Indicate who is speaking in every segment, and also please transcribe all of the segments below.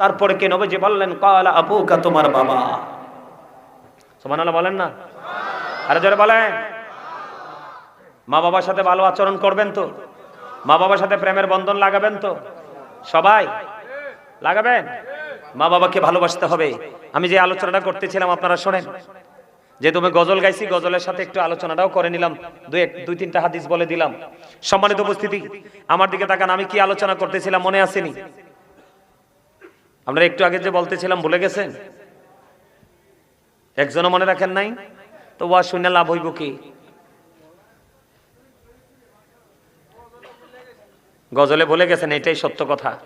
Speaker 1: তারপরে কে নবীজি বললেন, কালা আবুকা তোমার বাবা। সুবহানাল্লাহ বলেন না? আরে জোরে বলেন। মা বাবার সাথে ভালো আচরণ করবেন তো? মা বাবার সাথে প্রেমের বন্ধন লাগাবেন তো? সবাই? লাগাবেন? মা বাবাকে ভালোবাসতে হবে। আমি যে আলোচনাটা করতেছিলাম, আপনারা শোনেন। যে তুমি গজল গাইছি, গজলের সাথে একটু আলোচনাটাও করে নিলাম। দুই এক, দুই তিনটা হাদিস বলে দিলাম। সম্মানিত উপস্থিতি, আমার দিকে তাকান, আমি কি আলোচনা করতেছিলাম মনে আসেনি? আপনারা একটু আগে যে বলতেছিলাম, ভুলে গেছেন? একজনও মনে রাখেন নাই? তো ওয়া শূন্য লাভ হইব কি? গজলে বলে গেছেন, এটাই সত্য কথা।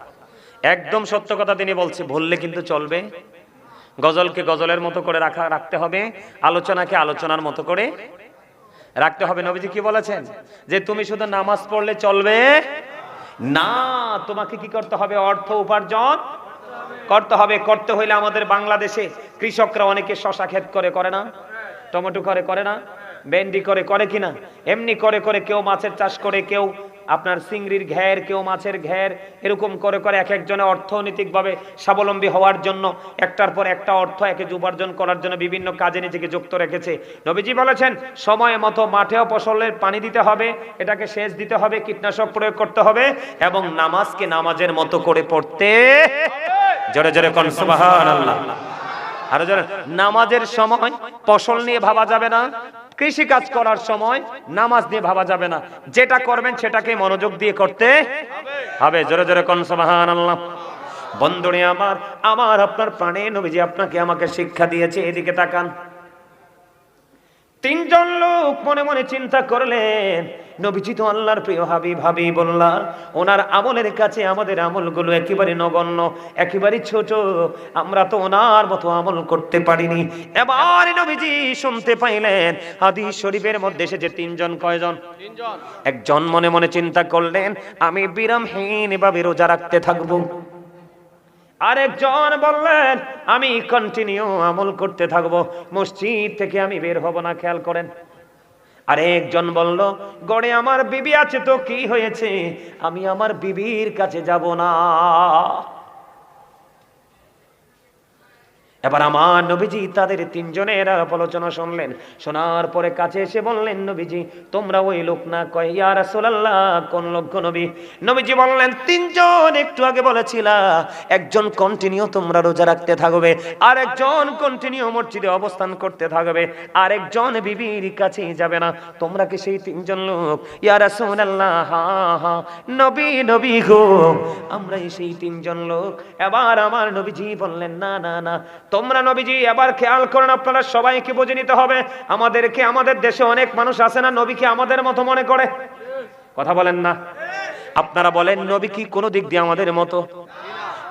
Speaker 1: একদম সত্য কথা তিনি বলছে বললে কিন্তু চলবে। গজলকে গজলের মতো করে রাখা, রাখতে হবে, আলোচনাকে আলোচনার মতো করে রাখতে হবে। নবীজি কি বলেছেন? যে তুমি শুধু নামাজ পড়লে চলবে? না, তোমাকে কি করতে হবে? অর্থ উপার্জন করতে হবে, করতে হইলে আমাদের বাংলাদেশে কৃষকরা অনেকে শশা ক্ষেত করে করে না? টমেটো করে করে না? ভেন্ডি করে করে কিনা? এমনি করে করে কেউ মাছের চাষ করে, কেউ আপনার চিংড়ির ঘের, কেউ মাছের ঘের, এরকম করে করে এক একজনে অর্থনৈতিকভাবে স্বাবলম্বী হওয়ার জন্য একটার পর একটা অর্থ, একে উপার্জন করার জন্য বিভিন্ন কাজে নিজেকে যুক্ত রেখেছে। নবীজি বলেছেন, সময় মতো মাঠেও ফসলের পানি দিতে হবে, এটাকে সেচ দিতে হবে, কীটনাশক প্রয়োগ করতে হবে, এবং নামাজকে নামাজের মতো করে পড়তে জোরে জোরে কোন সুবহানাল্লাহ। আরও জোরে। নামাজের সময় ফসল নিয়ে ভাবা যাবে না কৃষি কাজ করার সময় নামাজ নিয়ে ভাবা যাবে না। যেটা করবেন সেটাকে মনোযোগ দিয়ে করতে হবে। জোরে জোরে কোন সুবহানাল্লাহ। বন্ধুরে আমার আমার আপনার প্রাণে নবীজি আপনাকে আমাকে শিক্ষা দিয়েছে, এদিকে তাকান। তিনজন লোক মনে মনে চিন্তা করলেন নবীজি তো আল্লাহর প্রিয় হাবিব হাবিবুল্লাহ। ওনার আমলের কাছে আমাদের আমলগুলো একেবারে নগণ্য একেবারে ছোট। আমরা তো ওনার মতো আমল করতে পারিনি। এবার নবীজি শুনতে পাইলেন হাদিস শরীফের মধ্যে এসেছে তিনজন কয়জন? একজন মনে মনে চিন্তা করলেন আমি বিরামহীন ভাবে রোজা রাখতে থাকব। আরেকজন বললেন আমি কন্টিনিউ আমল করতে থাকব। মসজিদ থেকে আমি বের হব না খেয়াল করেন। আরেকজন বলল, গড়ে আমার বিবি আছে তো, কি হয়েছে? আমি আমার বিবির কাছে যাব না। এবার আমার নবীজি তাদের তিনজনের আলোচনা শুনলেন। শোনার পরে কাছে এসে বললেন, নবীজি, তোমরা ওই লোক না কয়, ইয়া রাসূলুল্লাহ, কোন লোক নবী? নবীজি বললেন, তিনজন একটু আগে বলেছিলা, একজন কন্টিনিউ তোমরা রোজা রাখতে থাকবে, আর একজন কন্টিনিউ মসজিদে অবস্থান করতে থাকবে, আর একজন বিবির কাছে যাবে না। তোমরা কি সেই তিনজন লোক? ইয়া রাসূলুল্লাহ, হা হা, নবী নবী গো আমরা সেই তিনজন লোক। এবার আমার নবীজি বললেন, না না না তোমরা নবীজি, এবার খেয়াল করেন আপনারা, সবাইকে বুঝে নিতে হবে, আমাদেরকে, আমাদের দেশে অনেক মানুষ আছে না নবীকে আমাদের মতো মনে করে? কথা বলেন না। আপনারা বলেন, নবী কি কোনো দিক দিয়ে আমাদের মতো?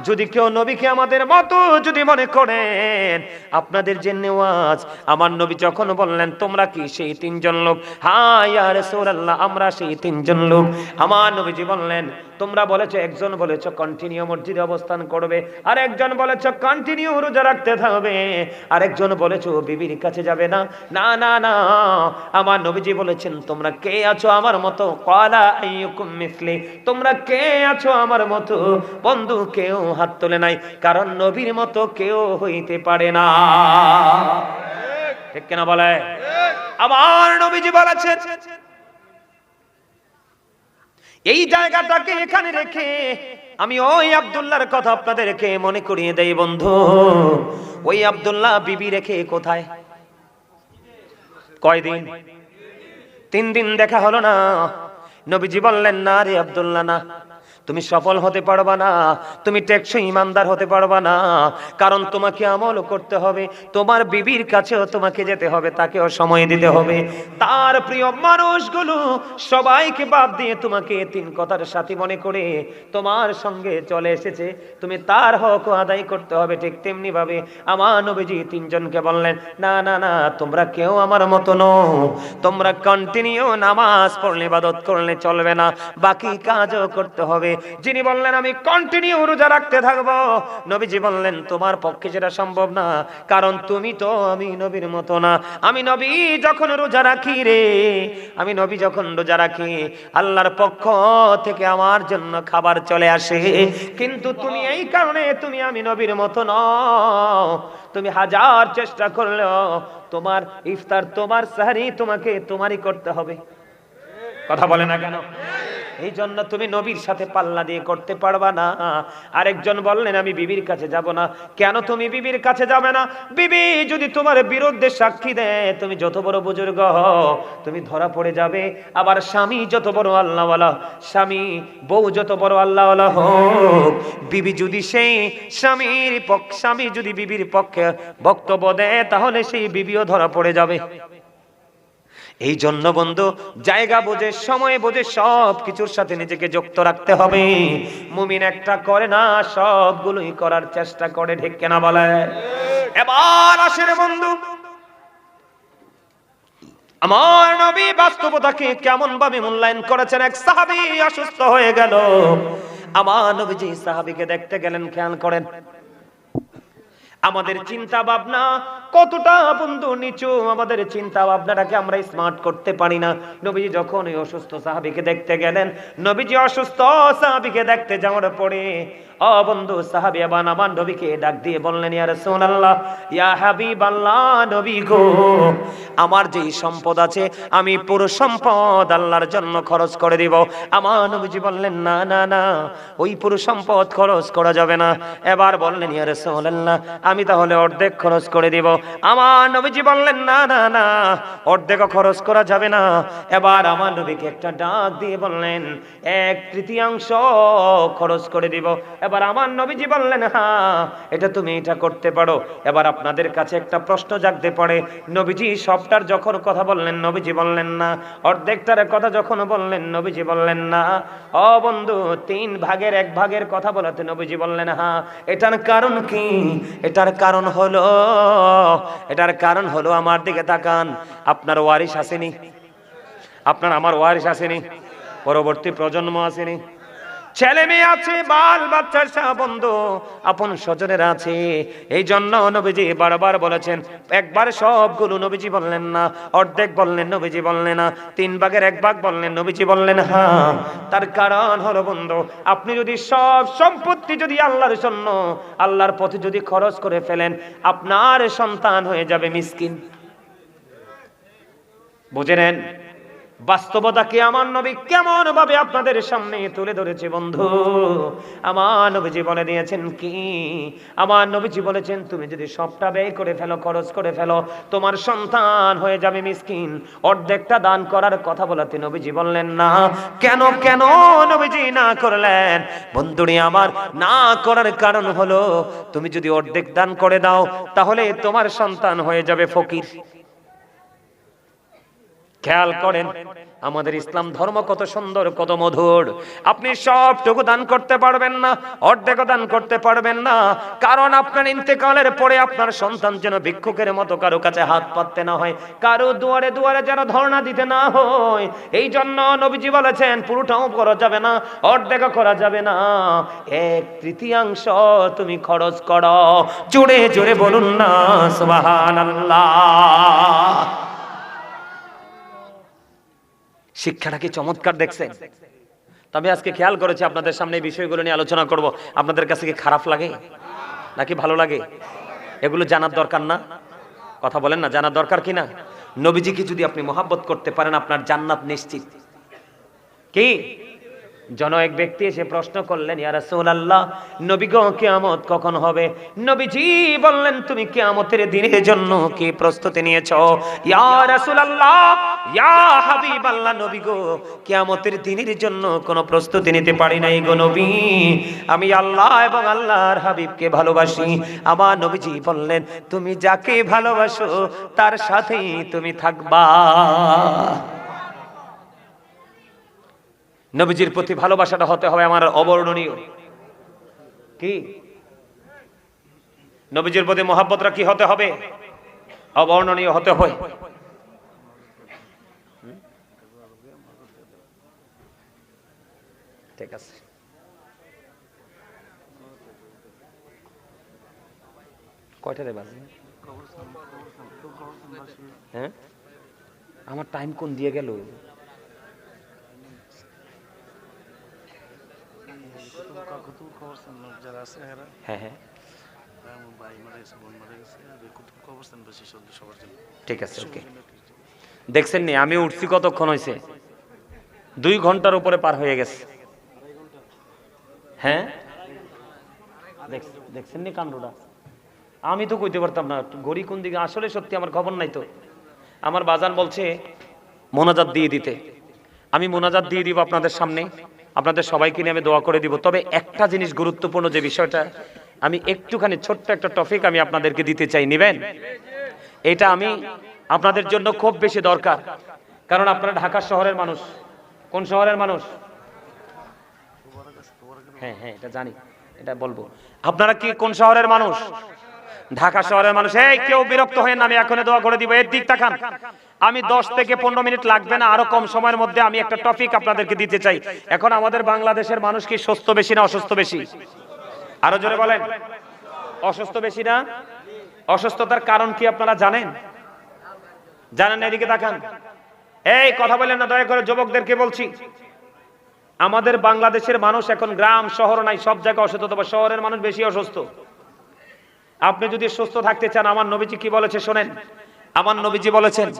Speaker 1: যদি কেউ নবীকে আমাদের মতো যদি মনে করেন, আপনাদের যে নেওয়াজ, আমার নবী যখন বললেন, তোমরা কি সেই তিনজন লোক? হ্যাঁ ইয়ার রাসূলুল্লাহ, আমরা সেই তিনজন লোক। আমার নবীজি বললেন তোমরা বলেছ একজন বলেছ কন্টিনিউ মসজিদে অবস্থান করবে আর একজন বলেছ কন্টিনিউ রোজা রাখতে থাকবে আর একজন বলেছ বিবির কাছে যাবে না। না না না আমার নবীজি বলেছেন তোমরা কে আছো আমার মতো? কলা আইয়ুকুম মিসলি তোমরা কে আছো আমার মতো? বন্ধু কেউ হাত তোলে নাই কারণ নবীর মতো কেউ হইতে পারে না। ঠিক কেনা বলে? আমার নবীজি বলেছেন এই জায়গাটাকে এখানে রেখে আমি ওই আবদুল্লাহর কথা আপনাদের আপনাদেরকে মনে করিয়ে দেই, বন্ধু। ওই আবদুল্লাহ বিবি রেখে কোথায়? কয়দিন? তিন দিন দেখা হলো না। নবীজি বললেন, না রে আব্দুল্লাহ, না। তুমি সফল হতে পারবা না, তুমি টেকসই ইমানদার হতে পারবা না। কারণ তোমাকে আমল করতে হবে, তোমার বিবির কাছেও তোমাকে যেতে হবে, তাকেও সময় দিতে হবে। তার প্রিয় মানুষগুলো সবাইকে বাদ দিয়ে তোমাকে তিন কথার সাথী মনে করে তোমার সঙ্গে চলে এসেছে। তুমি তার হক আদায় করতে হবে, ঠিক তেমনি ভাবে আমার নবীজি তিনজনকে বললেন, না না না, তোমরা কেউ আমার মতো নো তোমরা কন্টিনিউ নামাজ পড়লে, ইবাদত করলে চলবে না। বাকি কাজও করতে হবে। যিনি বললেন, আমি কন্টিনিউ রোজা রাখতে থাকব। নবীজি বললেন, তোমার পক্ষে সেটা সম্ভব না, কারণ তুমি তো আমি নবীর মতো না। আমি নবী যখন রোজা রাখি রে, আমি নবী যখন রোজা রাখি, আল্লাহর পক্ষ থেকে আমার জন্য খাবার চলে আসে। কিন্তু তুমি এই কারণে তুমি আমি নবীর মতো নও। তুমি হাজার চেষ্টা করলেও তোমার ইফতার, তোমার সাহারি তোমাকে তোমারই করতে হবে। কথা বলে না কেন? এই জন্য তুমি নবীর সাথে পাল্লা দিয়ে করতে পারবা না। আরেকজন বললেন, আমি বিবির কাছে যাব না। কেন তুমি বিবির কাছে যাবে না? বিবি, যদি তোমার বিরুদ্ধে সাক্ষী দেয়, তুমি যত বড় বুজুর্গ তুমি ধরা পড়ে যাবে। আবার স্বামী যত বড় আল্লাহওয়ালা, স্বামী বউ যত বড় আল্লাহওয়ালা হোক, বিবি যদি সেই স্বামীর পক্ষ স্বামী যদি বিবির পক্ষে বক্তব্য দেয়, তাহলে সেই বিবিও ধরা পড়ে যাবে। এই জন্য বন্ধু, জায়গা বোঝে, সময় বোঝে, সব কিছুর সাথে নিজেকে যুক্ত রাখতে হবে। মুমিন একটা করে না, সবগুলোই করার চেষ্টা করে, ঠিক কেনা বলে? এবার আসেন বন্ধু, আমার নবী বাস্তবতাকে কেমন ভাবে মূল্যায়ন করেছেন, এক সাহাবী অসুস্থ হয়ে গেল। আমার নবীজি সাহাবীকে দেখতে গেলেন, খেয়াল করেন আমাদের চিন্তা ভাবনা কতটা বন্ধু নিচু, আমাদের চিন্তা ভাবনাটাকে আমরা স্মার্ট করতে পারি না। নবীজি যখন ওই অসুস্থ সাহাবিকে দেখতে গেলেন, নবীজি অসুস্থ সাহাবিকে দেখতে যাওয়ার পরে ও বন্ধু সাহাবি আবান আমার নবীকে ডাক দিয়ে বললেন, ইয়া রাসূলুল্লাহ, ইয়া হাবিবাল্লাহ নবী গো, আমার যেই সম্পদ আছে আমি পুরো সম্পদ আল্লাহর জন্য খরচ করে দিব। আমার নবীজি বললেন, না না না, ওই পুরো সম্পদ খরচ করা যাবে না। এবার বললেন, ইয়া রাসূলুল্লাহ, আমি তাহলে অর্ধেক খরচ করে দিব। আমার নবীজি বললেন, না না না অর্ধেকও খরচ করা যাবে না। এবার আমার নবীকে একটা ডাক দিয়ে বললেন, এক তৃতীয়াংশ খরচ করে দিব। এবার আমার নবীজি বললেন হ্যাঁ এটা তুমি এটা করতে পারো। এবার আপনাদের কাছে একটা প্রশ্ন জাগতে পারে নবীজি সবটার যখন কথা বললেন, নবীজি বললেন না। অর্ধেকটার কথা যখন বললেন, নবীজি বললেন না। অ বন্ধু, তিন ভাগের এক ভাগের কথা বলাতে নবীজি বললেন হ্যাঁ এটার কারণ কি? এটার কারণ হলো, এটার কারণ হলো আমার দিকে তাকান। আপনার ওয়ারিশ আসেনি। আপনার, আমার ওয়ারিশ আসেনি। পরবর্তী প্রজন্ম আসেনি। ছেলে মেয়ে আছে, বাল বাচ্চার বন্ধু, আপন স্বজনের আছে। এই জন্য নবীজি বারবার বলেছেন, একবার সবগুলো নবীজি বললেন না, অর্ধেক বললেন নবীজি বললেন না, তিন ভাগের এক ভাগ বললেন নবীজি বললেন হ্যাঁ তার কারণ হলো বন্ধু, আপনি যদি সব সম্পত্তি যদি আল্লাহর জন্য, আল্লাহর পথে যদি খরচ করে ফেলেন, আপনার সন্তান হয়ে যাবে মিসকিন। বুঝে নেন? বাস্তবতাকে আমার নবী কেমন ভাবে আপনাদের সামনে তুলে ধরেছে বন্ধু? আমার নবীজি বলে দিয়েছেন কি? আমার নবীজি বলেছেন, তুমি যদি সবটা ব্যয় করে ফেলো, খরচ করে ফেলো, তোমার সন্তান হয়ে যাবে মিসকিন। অর্ধেকটা দান করার কথা বলাতে নবীজি বললেন, না। কেন কেন নবীজি না করলেন? বন্ধুরি, আমার না করার কারণ হলো, তুমি যদি অর্ধেক দান করে দাও, তাহলে তোমার সন্তান হয়ে যাবে ফকির। খেয়াল করেন, আমাদের ইসলাম ধর্ম কত সুন্দর, কত মধুর। আপনি সবটুকু দান করতে পারবেন না অর্ধেক দান করতে পারবেন না, কারণ আপনার ইন্তেকালের পরে আপনার সন্তান যেন ভিক্ষুকের মতো কারও কাছে হাত পাততে না হয়, কারও দুয়ারে দুয়ারে যেন ধর্ণা দিতে না হয়। এই জন্য নবীজি বলেছেন, পুরোটাও করা যাবে না অর্ধেক করা যাবে না। এক তৃতীয়াংশ তুমি খরচ করো। জোরে জোরে বলুন না, সুবহানাল্লাহ। শিক্ষাটা কি চমৎকার দেখছেন? তবে আজকে খেয়াল করেছি, আপনাদের সামনে এই বিষয়গুলো নিয়ে আলোচনা করব। আপনাদের কাছে কি খারাপ লাগে? নাকি ভালো লাগে? এগুলো জানার দরকার না? কথা বলেন না, জানার দরকার কি না? নবীজিকে যদি আপনি মহাব্বত করতে পারেন, আপনার জান্নাত নিশ্চিত। কি? জন এক ব্যক্তি এসে প্রশ্ন করলেন, ইয়া রাসূলুল্লাহ নবী গো কিয়ামত কখন হবে? নবীজি বললেন, তুমি কিয়ামতের দিনের জন্য কি প্রস্তুতি নিয়েছো? ইয়া রাসূলুল্লাহ জন্য কোনো প্রস্তুতি নিতে পারি নাই গো নবী। আমি আল্লাহ এবং আল্লাহর হাবিবকে ভালোবাসি। আমার নবীজি বললেন, তুমি যাকে ভালোবাসো, তার সাথেই তুমি থাকবা। নবীজির প্রতি ভালোবাসাটা হতে হবে আমার অবর্ণনীয়। কি? নবীজির প্রতি মহাব্বতটা কি হতে হবে? অবর্ণনীয় হতে হয় ঠিক আছে। কয়টা রে হ্যাঁ? আমার টাইম কোন দিয়ে গেল?
Speaker 2: কুতুব কবরস্থান যারা আছে
Speaker 1: হ্যাঁ হ্যাঁ। ঠিক আছে ওকে দেখছেন নি আমি উঠছি কতক্ষণ হয়েছে দুই ঘণ্টার উপরে পার হয়ে গেছে। হ্যাঁ? দেখছেন নি কাণ্ডটা? আমি তো কইতে পারতাম না ঘড়ি কোন দিকে? আসলে সত্যি আমার খবর নাই তো। আমার বাজান বলছে মোনাজাত দিয়ে দিতে। আমি মোনাজাত দিয়ে দিব আপনাদের সামনে। আপনাদের সবাইকে নিয়ে আমি দোয়া করে দিব। তবে একটা জিনিস গুরুত্বপূর্ণ যে বিষয়টা, আমি একটুখানি ছোট্ট একটা টপিক আমি আপনাদেরকে দিতে চাই, নিবেন? এটা আমি আপনাদের জন্য খুব বেশি দরকার। কারণ আপনারা ঢাকা শহরের মানুষ। কোন শহরের মানুষ? হ্যাঁ হ্যাঁ এটা জানি, এটা বলব। আপনারা কি কোন শহরের মানুষ? ঢাকা শহরের মানুষ। এই, কেউ বিরক্ত হয়ে আমি এখন দোয়া করে দিব। এর দিক তাকান আমি দশ থেকে পনেরো মিনিট লাগবে না, আরও কম সময়ের মধ্যে আমি একটা টপিক আপনাদেরকে দিতে চাই। এখন আমাদের বাংলাদেশের মানুষ কি সুস্থ বেশি না অসুস্থ বেশি? আরও জোরে বলেন। অসুস্থ বেশি না? অসুস্থতার কারণ কি আপনারা জানেন? জানেন এদিকে তাকান। এই, কথা বলেন না, দয়া করে যুবকদেরকে বলছি। আমাদের বাংলাদেশের মানুষ এখন গ্রাম, শহর নাই, সব জায়গায় অসুস্থ, তবে শহরের মানুষ বেশি অসুস্থ। আপনি যদি সুস্থ থাকতে চান, আমার নবীজি কি বলেছে, শোনেন। আমার নবীজি বলেছেন,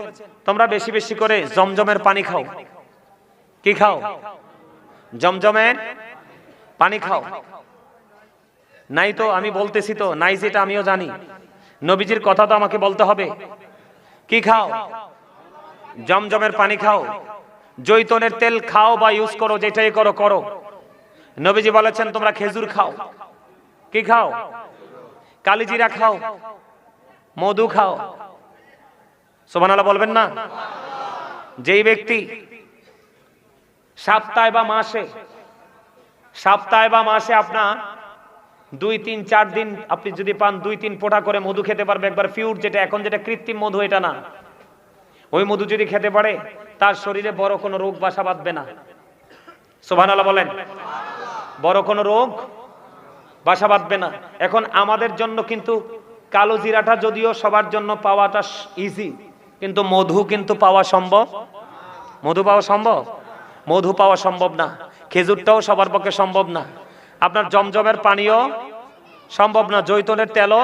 Speaker 1: তোমরা বেশি বেশি করে জমজমের পানি খাও। কি খাও? জমজমের পানি খাও। নাই তো, আমি বলতেছি তো, নাই যেটা আমিও জানি। নবীজির কথা তো আমাকে বলতে হবে। কি খাও? জমজমের পানি খাও। জৈতনের তেল খাও বা ইউজ করো, যেটাই করো করো। নবীজি বলেছেন, তোমরা খেজুর খাও। কি খাও? কালিজিরা খাও। মধু খাও। সোমানালা বলবেন না? যেই ব্যক্তি সপ্তাহে বা মাসে, সপ্তাহে বা মাসে আপনার দুই, তিন, চার দিন আপনি যদি পান, দুই, তিন পোটা করে মধু খেতে পারবে। একবার ফিউর যেটা, এখন যেটা কৃত্রিম মধু, এটা না। ওই মধু যদি খেতে পারে, তার শরীরে বড় কোনো রোগ, বাসা বাঁধবে না। সোভানাল্লাহ বলেন। বড় কোনো রোগ, বাসা বাঁধবে না। এখন আমাদের জন্য কিন্তু কালো জিরাটা যদিও সবার জন্য পাওয়াটা ইজি কিন্তু মধু কিন্তু পাওয়া সম্ভব? মধু পাওয়া সম্ভব? মধু পাওয়া সম্ভব না। খেজুরটাও সবার পক্ষে সম্ভব না। আপনার জমজমের পানিও সম্ভব না, জৈতনের তেলও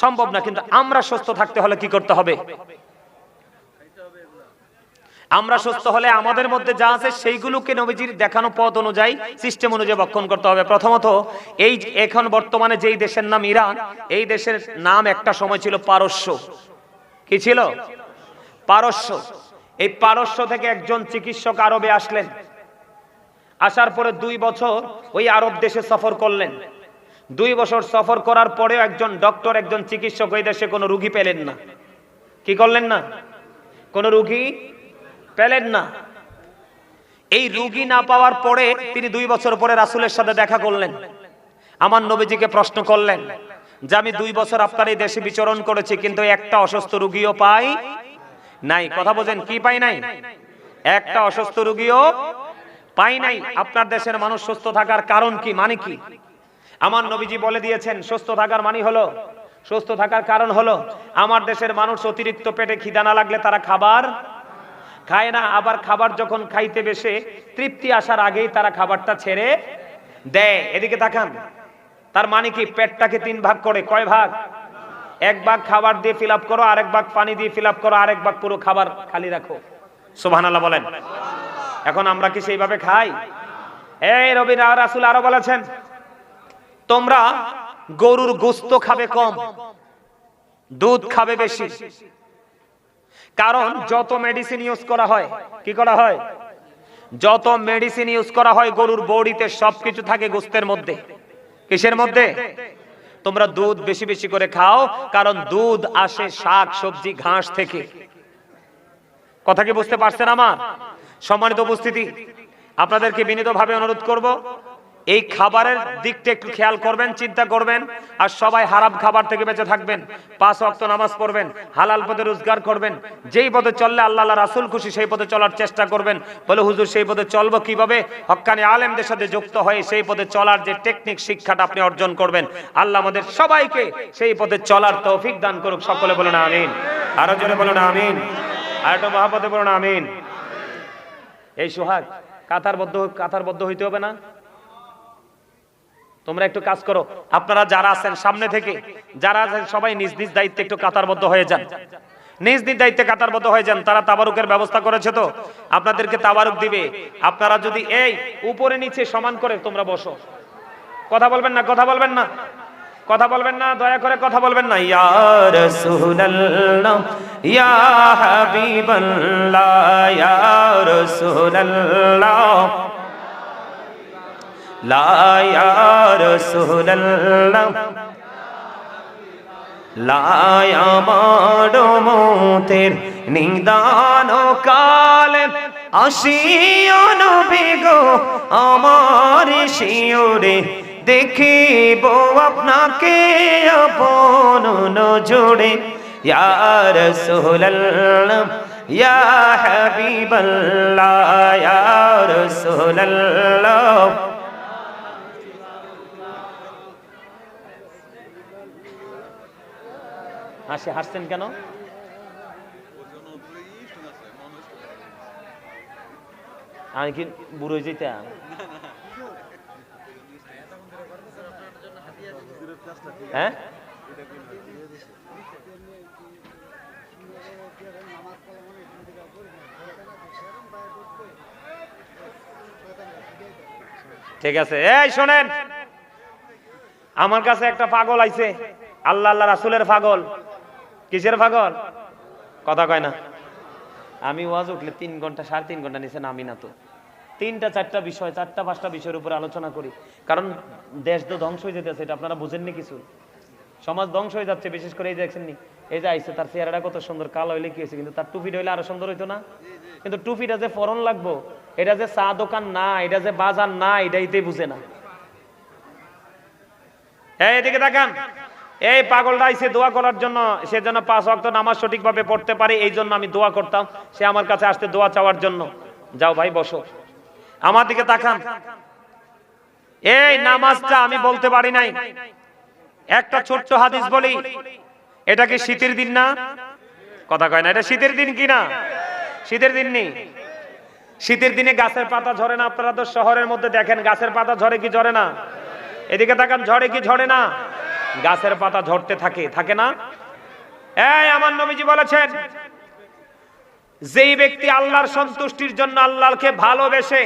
Speaker 1: সম্ভব না, কিন্তু আমরা সুস্থ থাকতে হলে কি করতে হবে? আমরা সুস্থ হলে আমাদের মধ্যে যা আছে সেইগুলোকে নবীজির দেখানো পথ অনুযায়ী সিস্টেম অনুযায়ী বক্ষণ করতে হবে। প্রথমত, এই এখন বর্তমানে যেই দেশের নাম ইরান, এই দেশের নাম একটা সময় ছিল পারস্য। কি ছিল? পারস্য। এই পারস্য থেকে একজন চিকিৎসক আরবে আসলেন। আসার পরে দুই বছর ওই আরব দেশে সফর করলেন। দুই বছর সফর করার পরেও একজন ডক্টর, একজন চিকিৎসক ওই দেশে কোনো রুগী পেলেন না। কি করলেন না? কোনো রুগী পেলেন না। এই রুগী না পাওয়ার পরে তিনি দুই বছর পরে রাসুলের সাথে দেখা করলেন। আমার নবীজিকে প্রশ্ন করলেন যে, আমি দুই বছর আপনার এই দেশে বিচরণ করেছি, কিন্তু একটা অসুস্থ রুগীও পাই নাই। কথা বোঝেন কি পাই নাই? একটা অসুস্থ রুগীও পাই নাই। আপনার দেশের মানুষ সুস্থ থাকার কারণ কি? মানে কি? আমার নবীজি বলে দিয়েছেন সুস্থ থাকার মানে হলো সুস্থ থাকার কারণ হলো আমার দেশের মানুষ অতিরিক্ত পেটে খিদা না লাগলে তারা খাবার খায় না। আবার খাবার যখন খাইতে বেশে তৃপ্তি আসার আগেই তারা খাবারটা ছেড়ে দেয়। এদিকে তাকান। তার মানে কি? পেটটাকে তিন ভাগ করে কয় ভাগ? এক ভাগ খাবার দিয়ে ফিল করো, আরেক ভাগ পানি দিয়ে ফিল করো, আরেক ভাগ পুরো খাবার খালি রাখো। সুবহানাল্লাহ বলেন। এখন আমরা কি সেইভাবে খাই? এই রবি রাসুল আরও বলেছেন, তোমরা গরুর গোস্ত খাবে কম, দুধ খাবে বেশি। কারণ যত মেডিসিন ইউজ করা হয়, কি করা হয়? যত মেডিসিন ইউজ করা হয় গরুর বড়িতে, সবকিছু থাকে গোস্তের মধ্যে। কিসের মধ্যে? তোমরা দুধ বেশি বেশি করে খাও, কারণ দুধ আসে শাক, সবজি, ঘাস থেকে। কথা কি বুঝতে পারছেন আমার? সম্মানিত উপস্থিতি, আপনাদেরকে বিনীতভাবে অনুরোধ করব এই খাবারের দিকটা একটু খেয়াল করবেন, চিন্তা করবেন, আর সবাই হারাম খাবার থেকে বেঁচে থাকবেন। পাঁচ ওয়াক্ত নামাজ পড়বেন, হালাল পথে রোজগার করবেন, যেই পথে চললে আল্লাহ রাসুল খুশি, সেই পথে চলার চেষ্টা করবেন। বলে হুজুর, সেই পথে চলবো কীভাবে? হক্কানি আলেমদের সাথে যুক্ত হয়ে সেই পথে চলার যে টেকনিক শিক্ষাটা আপনি অর্জন করবেন। আল্লাহ আমাদের সবাইকে সেই পথে চলার তৌফিক দান করুক। সকলে বলুন আমিন। আরও জনে বলুন আমিন। আর একটা মহাপদে বলুন আমিন। এই সোহাগ, কাতারবদ্ধ কাতারবদ্ধ হইতে হবে না? তোমরা একটু কাজ করো। আপনারা যারা আছেন সামনে থেকে, যারা আছেন সবাই নিজ নিজ দায়িত্বে একটু কাতারবদ্ধ হয়ে যান। নিজ নিজ দায়িত্বে কাতারবদ্ধ হয়ে যান, তারা তাবারুকের ব্যবস্থা করেছে তো। আপনাদেরকে তাবারুক দিবে। আপনারা যদি এই উপরে নিচে সমান করে তোমরা বসো। কথা বলবেন না, কথা বলবেন না। কথা বলবেন না, দয়া করে কথা বলবেন না। ইয়া রাসূলুল্লাহ, ইয়া হাবিবাল্লাহ, ইয়া রাসূলুল্লাহ। লা ইয়া রাসূলুল্লাহ। লাই আমার মতের নিদান কালে আসিও নবী গো, আমার শিওরে দেখিব আপনাকে আপন নজরে। ইয়া রাসূলুল্লাহ, ইয়া হাবিবাল্লাহ, ইয়া রাসূলুল্লাহ। হাসি হাসছেন কেন? আমি কি বুড়ো যেতাম? হ্যাঁ? ঠিক আছে। এই শোনেন, আমার কাছে একটা পাগল আইছে। আল্লাহ আল্লাহ রাসুলের পাগল। কিসের পাগল? কথা কয় না। আমি ওয়াজ উঠলে তিন ঘণ্টা, সাড়ে তিন ঘণ্টা নিচে নামি না তো। তিনটা, চারটা বিষয়, চারটা, পাঁচটা বিষয়ের উপর আলোচনা করি। কারণ দেশ তো ধ্বংস হয়ে যেতেছে, এটা আপনারা বুঝেননি কিছু? সমাজ ধ্বংস হয়ে যাচ্ছে, বিশেষ করে এই দেখছেন নি এই যে আইসে, তার চেহারাটা কত সুন্দর, কালো হইলে কি হয়েছে? কিন্তু তার টুপিটা হইলে আরও সুন্দর হইতো না? কিন্তু টুপিটা যে ফরন লাগবো, এটা যে চা দোকান না, এটা যে বাজার না এটাইতে বুঝে না। এই এদিকে দেখান এই পাগলটা আইসে দোয়া করার জন্য, সে যেন পাঁচ ওয়াক্ত নামাজ সঠিকভাবে পড়তে পারে, এই জন্য আমি দোয়া করতাম। সে আমার কাছে আসতে দোয়া চাওয়ার জন্য। যাও ভাই, বসো। আমার দিকে তাকান। এই নামাজটা আমি বলতে পারি নাই। একটা ছোট্ট হাদিস বলি। এটা কি শীতের দিন না? কথা কয় না, এটা শীতের দিন কি না? শীতের দিন নেই। শীতের দিনে গাছের পাতা ঝরে না। আপনারা তো শহরের মধ্যে দেখেন, গাছের পাতা ঝরে কি ঝরে না? এদিকে তাকান, ঝরে কি ঝরে না? গাছের পাতা ঝরতে থাকে থাকে না? এই, আমার নবীজি বলেছেন, যেই ব্যক্তি আল্লাহর সন্তুষ্টির জন্য আল্লাহকে ভালোবেসে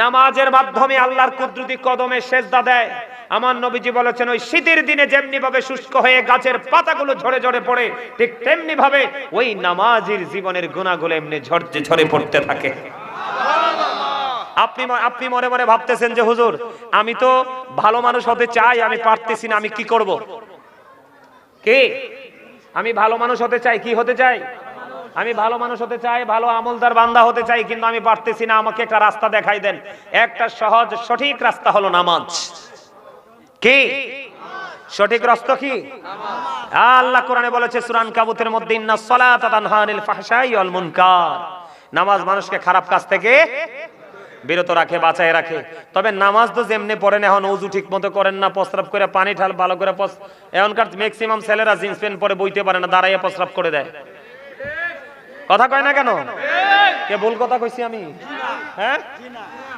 Speaker 1: নামাজের মাধ্যমে আল্লাহর কুদরতি কদমে সেজদা দেয়, আমার নবীজি বলেছেন, ওই শীতের দিনে যেমনি ভাবে শুষ্ক হয়ে গাছের পাতাগুলো ঝরে ঝরে পড়ে, ঠিক তেমনি ভাবে ওই নামাজের জীবনের গুণাগুলো এমনি ঝরতে ঝরে পড়তে থাকে। আপনি আপনি মনে মনে ভাবতেছেন যে, হুজুর, আমি তো ভালো মানুষ হতে চাই, আমি পারতেছি না, আমি কি করব? কে? আমি ভালো মানুষ হতে চাই, কি হতে চাই? আমি ভালো মানুষ হতে চাই, ভালো আমলদার বান্দা হতে চাই, কিন্তু আমি পারতেছি না, আমাকে একটা রাস্তা দেখাই দেন। একটা সহজ, সঠিক রাস্তা হলো নামাজ। কি? সঠিক রাস্তা কি? আল্লাহ কোরআনে বলেছে, সুরান কাবুতের মধ্যে, ইন্না সালাতা তানহা ফাহশাই ওয়াল মুনকার। নামাজ মানুষকে খারাপ কাজ থেকে বিরত রাখে, বাঁচায় রাখে। তবে নামাজ তো যেমনি পড়েন, এখন উজু ঠিক মতো করেন না, প্রস্রাব করে পানি ঢাল ভালো করে এখনকার ম্যাক্সিমাম ছেলেরা জিন্স প্যান্ট পরে বইতে পারে না, দাঁড়াইয়া প্রস্রাব করে দেয়। কথা কয় না কেন? কে ভুল কথা কইছি আমি? হ্যাঁ?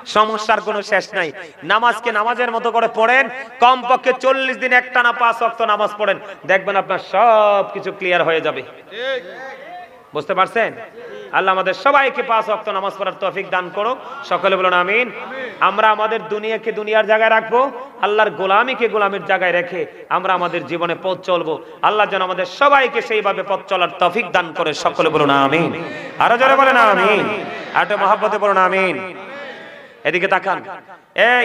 Speaker 1: সমস্যার কোনো শেষ নাই। নামাজকে নামাজের মতো করে পড়েন, কমপক্ষে চল্লিশ দিন একটা না পাঁচ অক্ত নামাজ পড়েন। দেখবেন আপনার সব কিছু ক্লিয়ার হয়ে যাবে। বুঝতে পারছেন? আল্লাহ আমাদের সবাইকে পাঁচ অক্ত নামাজ পড়ার তৌফিক দান করো সকলে বলুন আমিন। আমরা আমাদের দুনিয়াকে দুনিয়ার জায়গায় রাখব, আল্লাহর গোলামিকে গোলামের জায়গায় রেখে আমরা আমাদের জীবনে পথ চলবো। আল্লাহ যেন আমাদের সবাইকে সেইভাবে পথ চলার তৌফিক দান করে, সকলে বলুন আমিন। আরও জোরে বলেন আমিন। আর মহাব্বতে বলুন আমিন। এদিকে তাকান। এই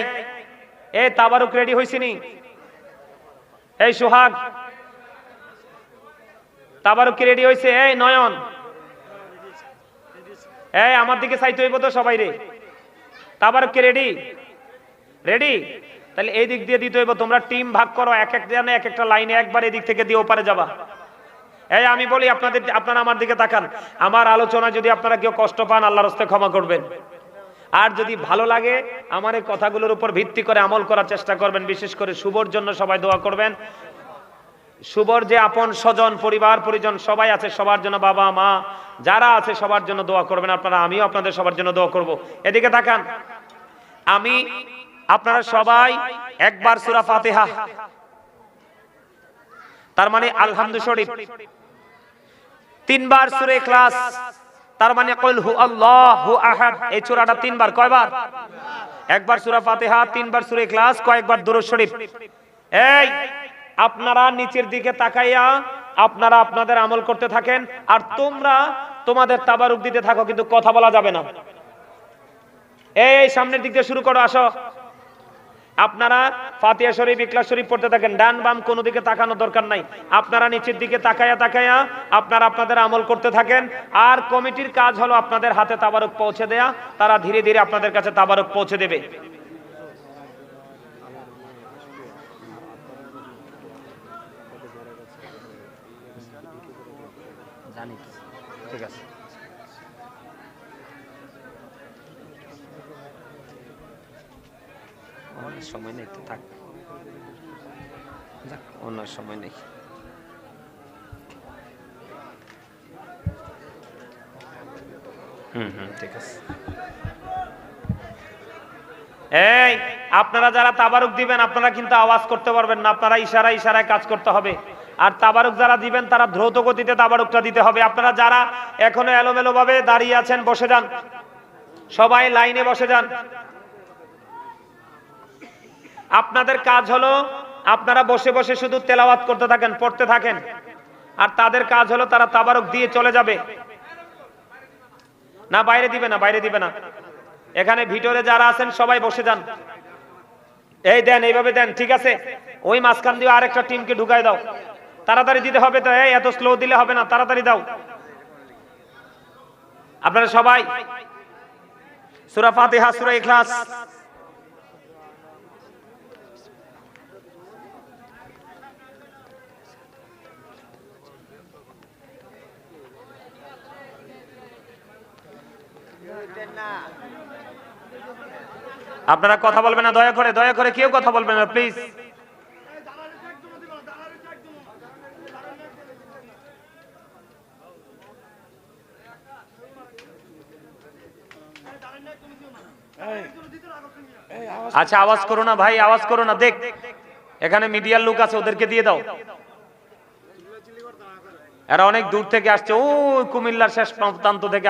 Speaker 1: এই তাবারুক রেডি হইছিনি এই সোহাগ, তাবারুক কি রেডি হইছে এই নয়ন। এই, আমার দিকে চাইতে হইব তো সবাই রে। তাবারুক কে রেডি রেডি তাহলে এই দিক দিয়ে দিতে হইব, তোমরা টিম ভাগ করো, এক এক জানে, এক একটা লাইনে একবার এদিক থেকে দিয়ে ওপারে যাবা। এই, আমি বলি আপনাদের, আপনারা আমার দিকে তাকান। আমার আলোচনা যদি আপনারা কেউ কষ্ট পান, আল্লাহর হস্তে ক্ষমা করবেন। আর যদি ভালো লাগে, আমার এই কথাগুলোর উপর ভিত্তি করে আমল করার চেষ্টা করবেন। বিশেষ করে শুভর জন্য সবাই দোয়া করবেন। শুভর যে আপন স্বজন, পরিবার, পরিজন সবাই আছে, সবার জন্য বাবা, মা, যারা আছে সবার জন্য দোয়া করবেন আপনারা, আমিও আপনাদের সবার জন্য দোয়া করব। এদিকে তাকান। আমি আপনারা সবাই একবার সুরা ফাতেহা। তার মানে আলহামদু শরীফ। তিনবার সুরে ক্লাস তার মানে কুল হু আল্লাহু আহাদ। এই সূরাটা তিনবার, কয়বার? একবার সূরা ফাতিহা, তিনবার সূরা ইখলাস, কয়েকবার দুরূদ শরীফ। এই আপনারা নিচের দিকে তাকাইয়া আপনারা আপনাদের আমল করতে থাকেন, আর তোমরা তোমাদের তাবারুক দিতে থাকো, কিন্তু কথা বলা যাবে না। এই, সামনের দিক দিয়ে শুরু করো, আসো। আপনারা ফাতিহা শরীফ, ইখলাস শরীফ পড়তে থাকেন, ডান বাম কোনো দিকে তাকানোর দরকার নাই। আপনারা নিচের দিকে তাকায়া তাকায়া আপনারা আপনাদের আমল করতে থাকেন, আর কমিটির কাজ হলো আপনাদের হাতে তাবারক পৌঁছে দেয়া, তারা ধীরে ধীরে আপনাদের কাছে তাবারক পৌঁছে দেবে
Speaker 3: জানি তো। ঠিক আছে
Speaker 1: অনেক সময় নেই তো, থাক। অন্য সময় নেই। হুম হুম, ঠিক আছে। এই, আপনারা যারা তাবারুক দিবেন, আপনারা কিন্তু আওয়াজ করতে পারবেন না। আপনারা ইশারা, ইশারায় কাজ করতে হবে। আর তাবারুক যারা দিবেন, তারা দ্রুত গতিতে তাবারুকটা দিতে হবে। আপনারা যারা এখনও এলোমেলো ভাবে দাঁড়িয়ে আছেন, বসে যান। সবাই লাইনে বসে যান। আপনাদের কাজ হলো আপনারা বসে বসে শুধু তেলাওয়াত করতে থাকেন, পড়তে থাকেন। আর তাদের কাজ হলো তারা তাবারক দিয়ে চলে যাবে। না, বাইরে দিবে না, বাইরে দিবে না। এখানে ভিতরে যারা আছেন, সবাই বসে যান। এই দেন, এইভাবে দেন, ঠিক আছে? ওই মাঝখান দিয়ে আরেকটা টিমকে ঢুকাই দাও। তাড়াতাড়ি দিতে হবে তো, এই এত স্লো দিলে হবে না, তাড়াতাড়ি দাও। আপনারা সবাই, সূরা ফাতিহা, সূরা ইখলাস। আপনারা কথা বলবেন না, দয়া করে দয়া করে কেউ কথা বলবেন না প্লিজ আচ্ছা আওয়াজ করো না ভাই, আওয়াজ করো না, দেখ। এখানে মিডিয়ার লোক আছে, ওদেরকে দিয়ে দাও। এরা অনেক দূর থেকে আসছে ও কুমিল্লার শেষ প্রান্ত থেকে